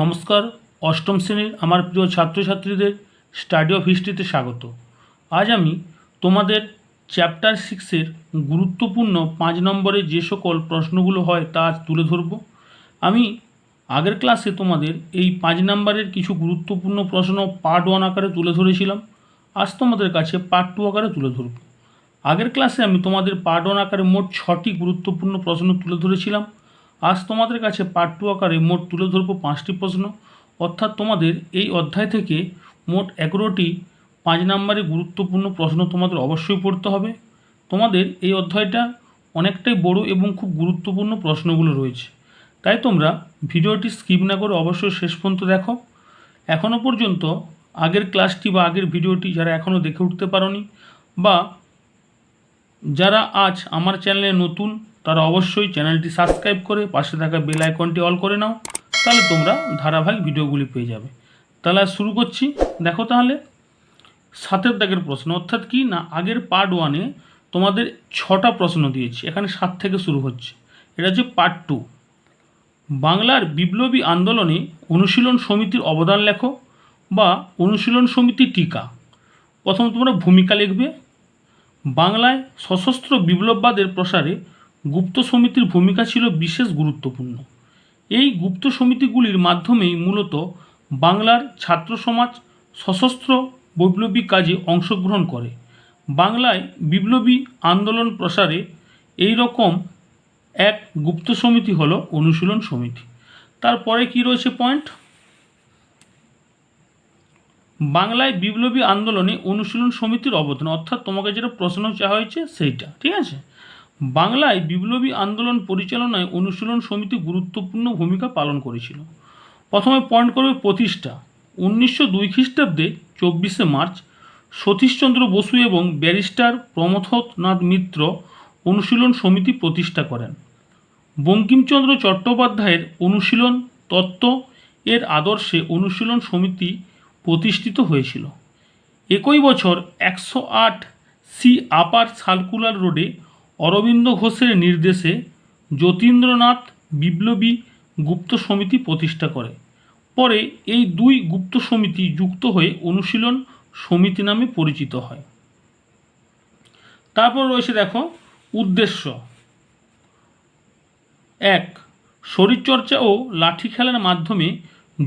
নমস্কার, অষ্টম শ্রেণির আমার প্রিয় ছাত্রছাত্রীদের স্টাডি অফ হিস্ট্রিতে স্বাগত। আজ আমি তোমাদের চ্যাপ্টার সিক্সের গুরুত্বপূর্ণ পাঁচ নম্বরে যে সকল প্রশ্নগুলো হয় তা আজ তুলে ধরব। আমি আগের ক্লাসে তোমাদের এই পাঁচ নম্বরের কিছু গুরুত্বপূর্ণ প্রশ্ন পার্ট ওয়ান আকারে তুলে ধরেছিলাম। আজ তোমাদের কাছে পার্ট টু আকারে তুলে ধরব। আগের ক্লাসে আমি তোমাদের পার্ট ওয়ান আকারে মোট ছটি গুরুত্বপূর্ণ প্রশ্ন তুলে ধরেছিলাম। আজ তোমাদের কাছে পার্ট টু আকারে মোট তুলে ধরবো পাঁচটি প্রশ্ন। অর্থাৎ তোমাদের এই অধ্যায় থেকে মোট এগারোটি পাঁচ নম্বরের গুরুত্বপূর্ণ প্রশ্ন তোমাদের অবশ্যই পড়তে হবে। তোমাদের এই অধ্যায়টা অনেকটাই বড় এবং খুব গুরুত্বপূর্ণ প্রশ্নগুলো রয়েছে। তাই তোমরা ভিডিওটি স্কিপ না করে অবশ্যই শেষ পর্যন্ত দেখো। এখনও পর্যন্ত আগের ক্লাসটি বা আগের ভিডিওটি যারা এখনও দেখে উঠতে পারোনি বা যারা আজ আমার চ্যানেলে নতুন তারা অবশ্যই চ্যানেলটি সাবস্ক্রাইব করে পাশে থাকা বেল আইকনটি অল করে নাও, তাহলে তোমরা ধারাবাহিক ভিডিওগুলি পেয়ে যাবে। তাহলে শুরু করছি। দেখো তাহলে, সাতের দাগের প্রশ্ন, অর্থাৎ কি না আগের পার্ট ওয়ানে তোমাদের ছটা প্রশ্ন দিয়েছি, এখানে সাত থেকে শুরু হচ্ছে। এটা হচ্ছে পার্ট টু বাংলার বিপ্লবী আন্দোলনে অনুশীলন সমিতির অবদান লেখো বা অনুশীলন সমিতি টিকা। প্রথম তোমরা ভূমিকা লিখবে। বাংলায় সশস্ত্র বিপ্লববাদের প্রসারে গুপ্ত সমিতির ভূমিকা ছিল বিশেষ গুরুত্বপূর্ণ। এই গুপ্ত সমিতিগুলির মাধ্যমেই মূলত বাংলার ছাত্র সমাজ সশস্ত্র বৈপ্লবিক কাজে অংশগ্রহণ করে। বাংলায় বিপ্লবী আন্দোলন প্রসারে এই রকম এক গুপ্ত সমিতি হলো অনুশীলন সমিতি। তারপরে কি রয়েছে পয়েন্ট? বাংলায় বিপ্লবী আন্দোলনে অনুশীলন সমিতির অবদান। অর্থাৎ তোমাকে যেটা প্রশ্ন চাওয়া হয়েছে সেইটা, ঠিক আছে? বাংলায় বিপ্লবী আন্দোলন পরিচালনায় অনুশীলন সমিতি গুরুত্বপূর্ণ ভূমিকা পালন করেছিল। প্রথমে পয়েন্ট করবে প্রতিষ্ঠা। উনিশশো দুই খ্রিস্টাব্দে চব্বিশে মার্চ সতীশচন্দ্র বসু এবং ব্যারিস্টার প্রমথনাথ মিত্র অনুশীলন সমিতি প্রতিষ্ঠা করেন। বঙ্কিমচন্দ্র চট্টোপাধ্যায়ের অনুশীলন তত্ত্ব এর আদর্শে অনুশীলন সমিতি প্রতিষ্ঠিত হয়েছিল। একই বছর একশো আট সি আপার সার্কুলার রোডে অরবিন্দ ঘোষের নির্দেশে যতীন্দ্রনাথ বিপ্লবী গুপ্ত সমিতি প্রতিষ্ঠা করে। পরে এই দুই গুপ্ত সমিতি যুক্ত হয়ে অনুশীলন সমিতি নামে পরিচিত হয়। তারপর রয়েছে দেখো, উদ্দেশ্য। এক, শরীরচর্চা ও লাঠি খেলার মাধ্যমে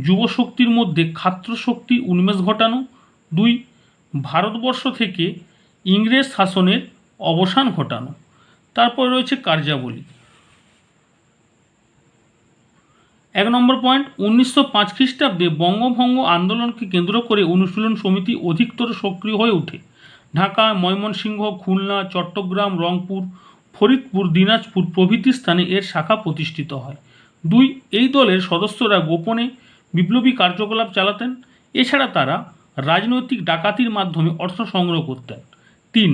যুবশক্তির মধ্যে খাত্র শক্তির উন্মেষ ঘটানো। দুই, ভারতবর্ষ থেকে ইংরেজ শাসনের অবসান ঘটানো। তারপর রয়েছে কার্যাবলী। এক নম্বর পয়েন্ট, উনিশশো পাঁচ খ্রিস্টাব্দে বঙ্গভঙ্গ আন্দোলনকে কেন্দ্র করে অনুশীলন সমিতি অধিকতর সক্রিয় হয়ে ওঠে। ঢাকা ময়মনসিংহ, খুলনা, চট্টগ্রাম, রংপুর, ফরিদপুর, দিনাজপুর প্রভৃতি স্থানে এর শাখা প্রতিষ্ঠিত হয়। দুই, এই দলের সদস্যরা গোপনে বিপ্লবী কার্যকলাপ চালাতেন। এছাড়া তারা রাজনৈতিক ডাকাতির মাধ্যমে অর্থ সংগ্রহ করতেন। তিন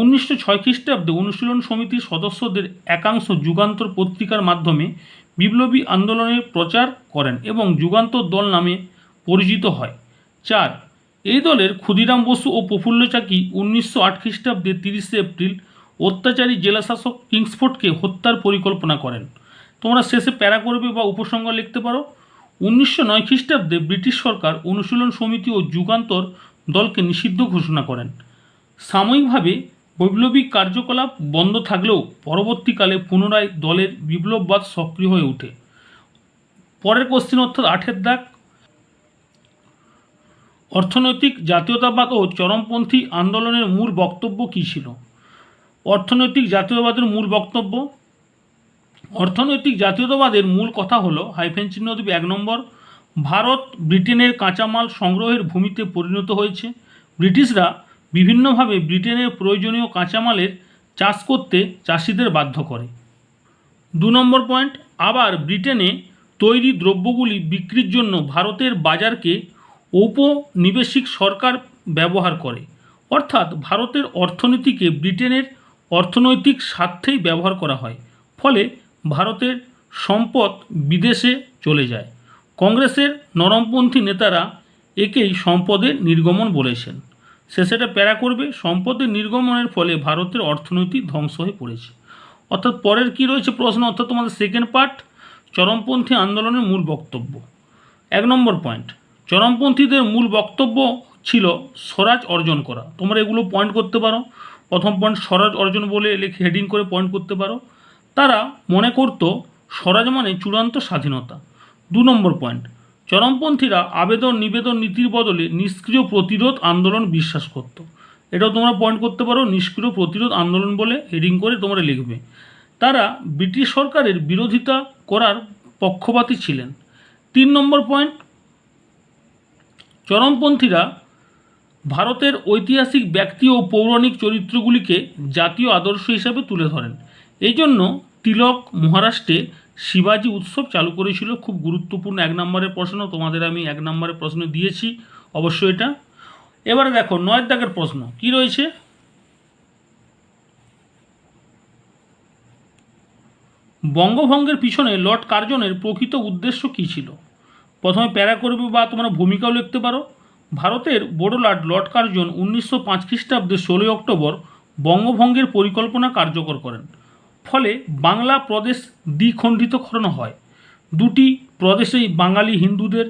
উনিশশো ছয় খ্রিস্টাব্দে অনুশীলন সমিতির সদস্যদের একাংশ যুগান্তর পত্রিকার মাধ্যমে বিপ্লবী আন্দোলনের প্রচার করেন এবং যুগান্তর দল নামে পরিচিত হয়। চার, এই দলের ক্ষুদিরাম বসু ও প্রফুল্ল চাকি উনিশশো আট খ্রিস্টাব্দে তিরিশে এপ্রিল অত্যাচারী জেলাশাসক কিংসফোর্ডকে হত্যার পরিকল্পনা করেন। তোমরা শেষে প্যারা করবে বা উপসংগ লিখতে পারো। উনিশশো নয় খ্রিস্টাব্দে ব্রিটিশ সরকার অনুশীলন সমিতি ও যুগান্তর দলকে নিষিদ্ধ ঘোষণা করেন। সাময়িকভাবে বৈপ্লবিক কার্যকলাপ বন্ধ থাকলেও পরবর্তীকালে পুনরায় দলের বিপ্লববাদ সক্রিয় হয়ে ওঠে। পরের কোশ্চিন অর্থাৎ আঠের দাগ। অর্থনৈতিক জাতীয়তাবাদ ও চরমপন্থী আন্দোলনের মূল বক্তব্য কী ছিল? অর্থনৈতিক জাতীয়তাবাদের মূল বক্তব্য। অর্থনৈতিক জাতীয়তাবাদের মূল কথা হলো, হাইফেন চিহ্ন দেবে এক নম্বর, ভারত ব্রিটেনের কাঁচামাল সংগ্রহের ভূমিতে পরিণত হয়েছে। ব্রিটিশরা বিভিন্নভাবে ব্রিটেনের প্রয়োজনীয় কাঁচামালের চাষ করতে চাষিদের বাধ্য করে। দু নম্বর পয়েন্ট, আবার ব্রিটেনে তৈরি দ্রব্যগুলি বিক্রির জন্য ভারতের বাজারকে ঔপনিবেশিক সরকার ব্যবহার করে। অর্থাৎ ভারতের অর্থনীতিকে ব্রিটেনের অর্থনৈতিক স্বার্থেই ব্যবহার করা হয়, ফলে ভারতের সম্পদ বিদেশে চলে যায়। কংগ্রেসের নরমপন্থী নেতারা একেই সম্পদের নির্গমন বলেছেন। শেষেটা প্যারা করবে। সম্পদের নির্গমনের ফলে ভারতের অর্থনৈতিক ধ্বংস হয়ে পড়েছে। অর্থাৎ পরের কি রয়েছে প্রশ্ন? অর্থাৎ তোমাদের সেকেন্ড পার্ট চরমপন্থী আন্দোলনের মূল বক্তব্য। এক নম্বর পয়েন্ট চরমপন্থীদের মূল বক্তব্য ছিল স্বরাজ অর্জন করা। তোমরা এগুলো পয়েন্ট করতে পারো। প্রথম পয়েন্ট স্বরাজ অর্জন বলে লিখে হেডিং করে পয়েন্ট করতে পারো। তারা মনে করত স্বরাজ মানে চূড়ান্ত স্বাধীনতা। দু নম্বর পয়েন্ট চরমপন্থীরা আবেদন নিবেদন নীতির বদলে নিষ্ক্রিয় প্রতিরোধ আন্দোলন বিশ্বাস করত। এটাও তোমরা পয়েন্ট করতে পারো, নিষ্ক্রিয় প্রতিরোধ আন্দোলন বলে হেডিং করে তোমরা লিখবে। তারা ব্রিটিশ সরকারের বিরোধিতা করার পক্ষপাতী ছিলেন। তিন নম্বর পয়েন্ট চরমপন্থীরা ভারতের ঐতিহাসিক ব্যক্তি ও পৌরাণিক চরিত্রগুলিকে জাতীয় আদর্শ হিসাবে তুলে ধরেন। এই জন্য তিলক মহারাষ্ট্রে শিবাজি উৎসব চালু করেছিল, খুব গুরুত্বপূর্ণ এক নম্বরের প্রশ্ন, তোমাদের আমি এক নম্বরের প্রশ্ন দিয়েছি অবশ্যই এটা। এবারে দেখো নয় দাগের প্রশ্ন, কি রয়েছে? বঙ্গভঙ্গের পিছনে লর্ড কার্জনের প্রকৃত উদ্দেশ্য কী ছিল? প্রথমে প্যারা করবে বা তোমরা ভূমিকাও লিখতে পারো। ভারতের বড়লাট লর্ড কার্জন উনিশশো পাঁচ খ্রিস্টাব্দের ষোলোই অক্টোবর বঙ্গভঙ্গের পরিকল্পনা কার্যকর করেন। ফলে বাংলা প্রদেশ দ্বিখণ্ডিত করানো হয়। দুটি প্রদেশেই বাঙালি হিন্দুদের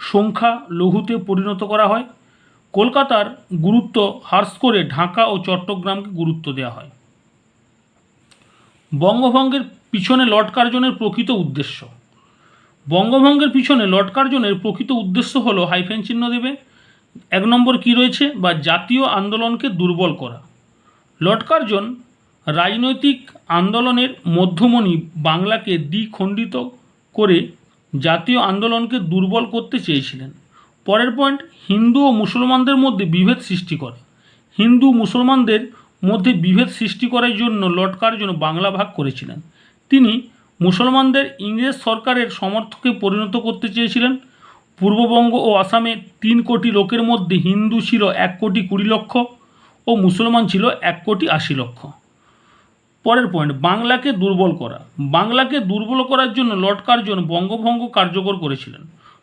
সংখ্যা লঘুতে পরিণত করা হয়। কলকাতার গুরুত্ব হ্রাস করে ঢাকা ও চট্টগ্রামকে গুরুত্ব দেওয়া হয়। বঙ্গভঙ্গের পিছনে লর্ড কার্জনের প্রকৃত উদ্দেশ্য। বঙ্গভঙ্গের পিছনে লর্ড কার্জনের প্রকৃত উদ্দেশ্য হল হাইফেন চিহ্ন দেবে। এক নম্বর কি রয়েছে? বা জাতীয় আন্দোলনকে দুর্বল করা। লর্ড কার্জন রাজনৈতিক আন্দোলনের মধ্যমণি বাংলাকে দ্বিখণ্ডিত করে জাতীয় আন্দোলনকে দুর্বল করতে চেয়েছিলেন। পরের পয়েন্ট, হিন্দু ও মুসলমানদের মধ্যে বিভেদ সৃষ্টি করে। হিন্দু মুসলমানদের মধ্যে বিভেদ সৃষ্টি করার জন্য লটকার জন্য বাংলা ভাগ করেছিলেন। তিনি মুসলমানদের ইংরেজ সরকারের সমর্থকে পরিণত করতে চেয়েছিলেন। পূর্ববঙ্গ ও আসামে তিন কোটি লোকের মধ্যে হিন্দু ছিল এক কোটি কুড়ি লক্ষ ও মুসলমান ছিল এক কোটি আশি লক্ষ। পরের পয়েন্ট বাংলাকে দুর্বল করা। বাংলাকে দুর্বল করার জন্য লর্ড কার্জন বঙ্গভঙ্গ কার্যকর করেছিলেন।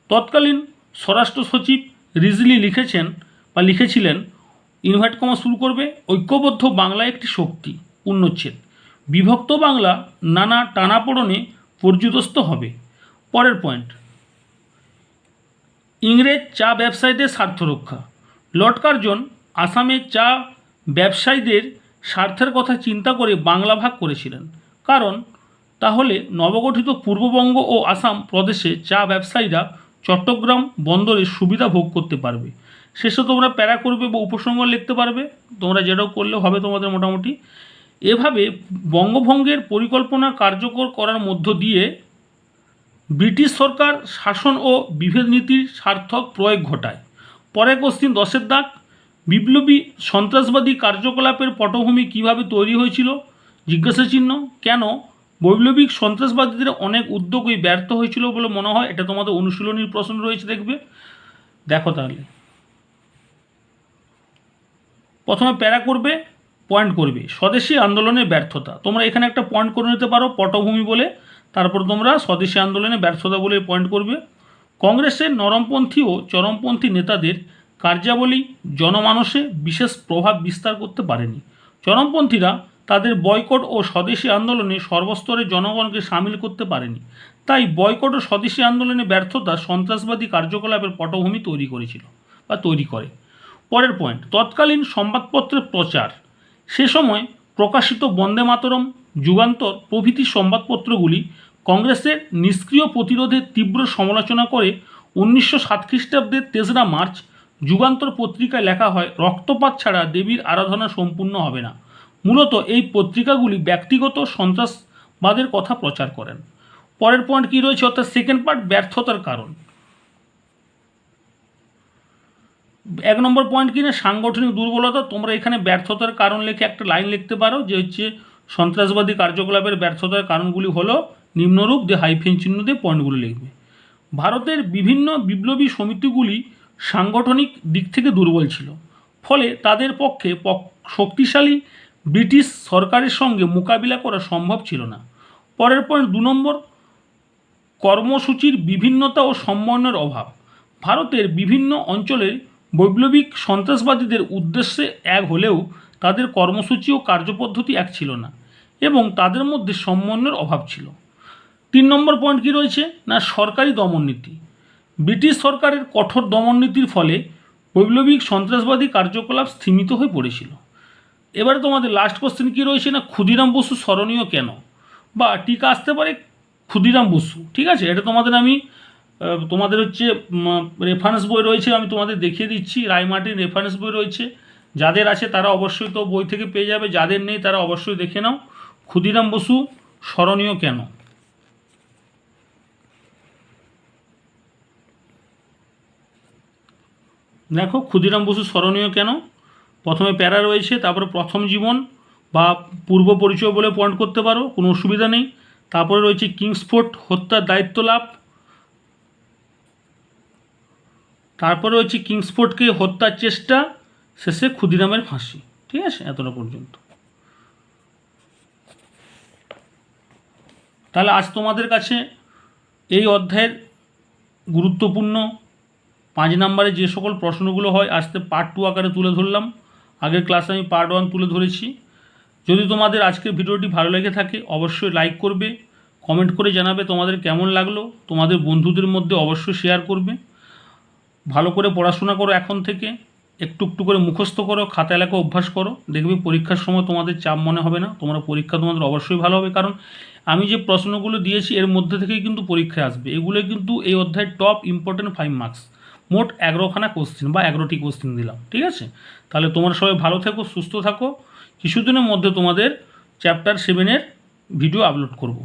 তৎকালীন স্বরাষ্ট্র সচিব রিজলি লিখেছেন বা লিখেছিলেন ইনভার্ট কমা শুরু করবে, ঐক্যবদ্ধ বাংলা একটি শক্তি, পূর্ণচ্ছেদ। বিভক্ত বাংলা নানা টানাপোড়নে পর্যুদস্ত হবে। পরের পয়েন্ট ইংরেজ চা ব্যবসায়ীদের স্বার্থ রক্ষা। লর্ড কার্জন আসামের চা ব্যবসায়ীদের স্বার্থের কথা চিন্তা করে বাংলা ভাগ করেছিলেন। কারণ তাহলে নবগঠিত পূর্ববঙ্গ ও আসাম প্রদেশে চা ব্যবসায়ীরা চট্টগ্রাম বন্দরে সুবিধা ভোগ করতে পারবে। শেষে তোমরা প্যারা করবে বা উপসংহার লিখতে পারবে। তোমরা যেটাও করলে হবে তোমাদের মোটামুটি। এভাবে বঙ্গভঙ্গের পরিকল্পনা কার্যকর করার মধ্য দিয়ে ব্রিটিশ সরকার শাসন ও বিভেদ নীতির সার্থক প্রয়োগ ঘটায়। পরে কোশ্চিন দশের দাগ বিপ্লবী সন্ত্রাসবাদী কার্যকলাপের পটভূমি কীভাবে তৈরি হয়েছিল? জিজ্ঞাসা চিহ্ন, কেন বৈপ্লবিক সন্ত্রাসবাদীদের অনেক উদ্যোগই ব্যর্থ হয়েছিল বলে মনে হয়? এটা তোমাদের অনুশীলনীর প্রশ্ন রয়েছে, দেখবে। দেখো তাহলে। প্রথমে প্যারা করবে পয়েন্ট করবে। স্বদেশী আন্দোলনের ব্যর্থতা। তোমরা এখানে একটা পয়েন্ট করে নিতে পারো, পটভূমি বলে। তারপর তোমরা স্বদেশী আন্দোলনে ব্যর্থতা বলে পয়েন্ট করবে। কংগ্রেসের নরমপন্থী ও চরমপন্থী নেতাদের কার্যাবলী জনমানসে বিশেষ প্রভাব বিস্তার করতে পারেনি। চরমপন্থীরা তাদের বয়কট ও স্বদেশী আন্দোলনে সর্বস্তরের জনগণকে সামিল করতে পারেনি। তাই বয়কট ও স্বদেশী আন্দোলনে ব্যর্থতা সন্ত্রাসবাদী কার্যকলাপের পটভূমি তৈরি করেছিল বা তৈরি করে। পরের পয়েন্ট তৎকালীন সংবাদপত্রের প্রচার। সে সময় প্রকাশিত বন্দে মাতরম, যুগান্তর প্রভৃতি সংবাদপত্রগুলি কংগ্রেসের নিষ্ক্রিয় প্রতিরোধের তীব্র সমালোচনা করে উনিশশো সাত খ্রিস্টাব্দের তেসরা মার্চ যুগান্তর পত্রিকায় লেখা হয়, রক্তপাত ছাড়া দেবীর আরাধনা সম্পূর্ণ হবে না। মূলত এই পত্রিকাগুলি ব্যক্তিগত সন্ত্রাসবাদের কথা প্রচার করেন। পরের পয়েন্ট কী রয়েছে? অর্থাৎ সেকেন্ড পার্ট ব্যর্থতার কারণ। এক নম্বর পয়েন্ট কিনে সাংগঠনিক দুর্বলতা। তোমরা এখানে ব্যর্থতার কারণ লিখে একটা লাইন লিখতে পারো, যে হচ্ছে সন্ত্রাসবাদী কার্যকলাপের ব্যর্থতার কারণগুলি হলো নিম্নরূপ দিয়ে হাইফেন চিহ্ন দিয়ে পয়েন্টগুলো লিখবে। ভারতের বিভিন্ন বিপ্লবী সমিতিগুলি সাংগঠনিক দিক থেকে দুর্বল ছিল। ফলে তাদের পক্ষে পক- শক্তিশালী ব্রিটিশ সরকারের সঙ্গে মোকাবিলা করা সম্ভব ছিল না। পরের পয়েন্ট দু নম্বর কর্মসূচির বিভিন্নতা ও সমন্বয়ের অভাব। ভারতের বিভিন্ন অঞ্চলের বৈপ্লবিক সন্ত্রাসবাদীদের উদ্দেশ্যে এক হলেও তাদের কর্মসূচি ও কার্যপদ্ধতি এক ছিল না এবং তাদের মধ্যে সমন্বয়ের অভাব ছিল। তিন নম্বর পয়েন্ট কী রয়েছে? না সরকারি দমননীতি ব্রিটিশ সরকারের কঠোর দমননীতির ফলে বৈপ্লবিক সন্ত্রাসবাদী কার্যকলাপ স্থিমিত হয়ে পড়েছিল। এবারে তোমাদের লাস্ট কোশ্চেন কী রয়েছে না? ক্ষুদিরাম বসু স্মরণীয় কেন? বা টিকা আসতে পারে ক্ষুদিরাম বসু, ঠিক আছে? এটা তোমাদের আমি তোমাদের হচ্ছে রেফারেন্স বই রয়েছে, আমি তোমাদের দেখিয়ে দিচ্ছি। রায়মার্টিন রেফারেন্স বই রয়েছে। যাদের আছে তারা অবশ্যই তো বই থেকে পেয়ে যাবে, যাদের নেই তারা অবশ্যই দেখে নাও। ক্ষুদিরাম বসু স্মরণীয় কেন? দেখো, ক্ষুদিরাম বসু স্মরণীয় কেন? প্রথমে প্যারা রয়েছে, তারপরে প্রথম জীবন বা পূর্ব পরিচয় বলে পয়েন্ট করতে পারো, কোনো অসুবিধা নেই। তারপরে রয়েছে কিংসফোর্ট হত্যার দায়িত্ব লাভ। তারপরে রয়েছে কিংসফোর্টকে হত্যার চেষ্টা, শেষে ক্ষুদিরামের ফাঁসি। ঠিক আছে? এতটা পর্যন্ত। তাহলে আজ তোমাদের কাছে এই অধ্যায়ের গুরুত্বপূর্ণ পাঁচ নম্বরে যে সকল প্রশ্নগুলো হয় আজকে পার্ট টু আকারে তুলে ধরলাম। আগের ক্লাসে আমি পার্ট ওয়ান তুলে ধরেছি। যদি তোমাদের আজকের ভিডিওটি ভালো লেগে থাকে, অবশ্যই লাইক করবে কমেন্ট করে জানাবে তোমাদের কেমন লাগল, তোমাদের বন্ধুদের মধ্যে অবশ্যই শেয়ার করবে। ভালো করে পড়াশোনা করো এখন থেকে, একটু একটু করে মুখস্থ করো, খাতা এলাকা অভ্যাস করো, দেখবে পরীক্ষার সময় তোমাদের চাপ মনে হবে না, তোমরা পরীক্ষা তোমাদের অবশ্যই ভালো হবে, কারণ আমি যে প্রশ্নগুলো দিয়েছি, এর মধ্যে থেকেই কিন্তু পরীক্ষায় আসবে। এগুলো কিন্তু এই অধ্যায়ের টপ ইম্পর্টেন্ট ফাইভ মার্কস মোট এগারোখানা কোশ্চেন বা এগারোটি কোশ্চেন দিলাম, ঠিক আছে? তাহলে তোমরা সবাই ভালো থেকো, সুস্থ থাকো। কিছুদিনের মধ্যে তোমাদের চ্যাপ্টার সেভেনের ভিডিও আপলোড করব।